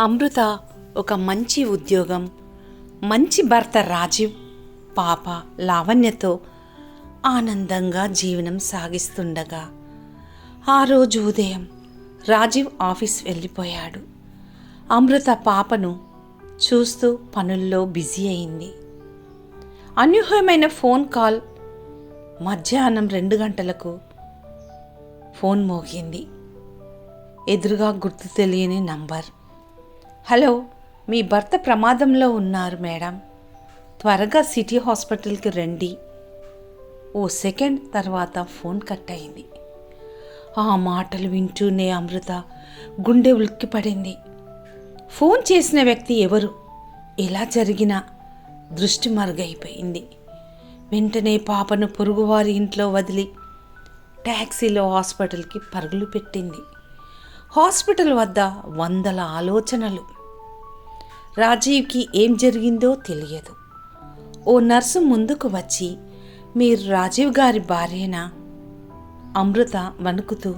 అమృత ఒక మంచి ఉద్యోగం మంచి భర్త రాజీవ్ పాప లావణ్యతో ఆనందంగా జీవనం సాగిస్తుండగా ఆ రోజు ఉదయం రాజీవ్ ఆఫీస్ వెళ్ళిపోయాడు. అమృత పాపను చూస్తూ పనుల్లో బిజీ అయింది. అనూహ్యమైన ఫోన్ కాల్ మధ్యాహ్నం రెండు గంటలకు ఫోన్ మోగింది. ఎదురుగా గుర్తు తెలియని నంబర్ హలో మీ భర్త ప్రమాదంలో ఉన్నారు మేడం. త్వరగా సిటీ హాస్పిటల్కి రండి. ఓ సెకండ్ తర్వాత ఫోన్ కట్ అయింది. ఆ మాటలు వింటూనే అమృత గుండె ఉలిక్కిపడింది ఫోన్ చేసిన వ్యక్తి ఎవరు? ఎలా జరిగినా దృష్టి మరుగైపోయింది. వెంటనే పాపను పొరుగువారి ఇంట్లో వదిలి ట్యాక్సీలో హాస్పిటల్కి పరుగులు పెట్టింది. హాస్పిటల్ వద్ద వందల ఆలోచనలు. రాజీవ్కి ఏం జరిగిందో తెలియదు. ఓ నర్సు ముందుకు వచ్చి మీరు రాజీవ్ గారి భార్యేనా? అమృత వణుకుతూ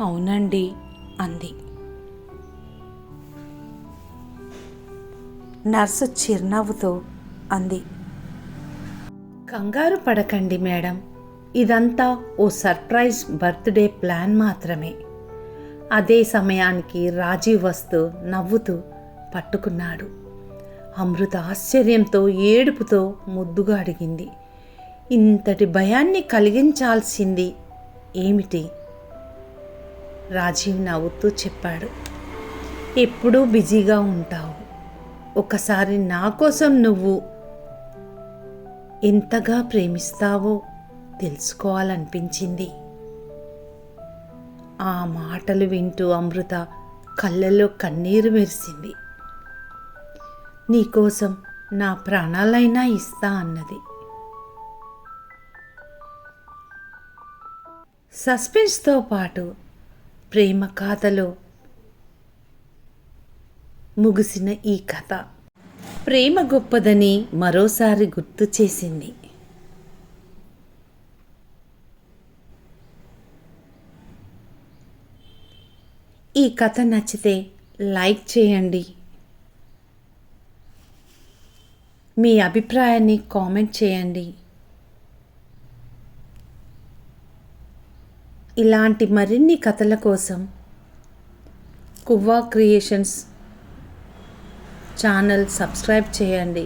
అవునండి అంది. నర్సు చిరునవ్వుతో అంది కంగారు పడకండి మేడం. ఇదంతా ఓ సర్ప్రైజ్ బర్త్డే ప్లాన్ మాత్రమే. అదే సమయానికి రాజీవ్ వస్తూ నవ్వుతూ పట్టుకున్నాడు. అమృత ఆశ్చర్యంతో ఏడుపుతో ముద్దుగా అడిగింది ఇంతటి భయాన్ని కలిగించాల్సింది ఏమిటి? రాజీవ్ నవ్వుతూ చెప్పాడు ఎప్పుడూ బిజీగా ఉంటావు. ఒకసారి నా కోసం నువ్వు ఎంతగా ప్రేమిస్తావో తెలుసుకోవాలనిపించింది. ఆ మాటలు వింటూ అమృత కళ్ళల్లో కన్నీరు మెరిసింది. నీకోసం నా ప్రాణాలైనా ఇస్తా అన్నది. సస్పెన్స్తో పాటు ప్రేమ కథలో ముగిసిన ఈ కథ. ప్రేమ గొప్పదని మరోసారి గుర్తు చేసింది. ఈ కథ నచ్చితే లైక్ చేయండి. మీ అభిప్రాయాన్ని కామెంట్ చేయండి. ఇలాంటి మరిన్ని కథల కోసం కువ్వా క్రియేషన్స్ ఛానల్ సబ్స్క్రైబ్ చేయండి.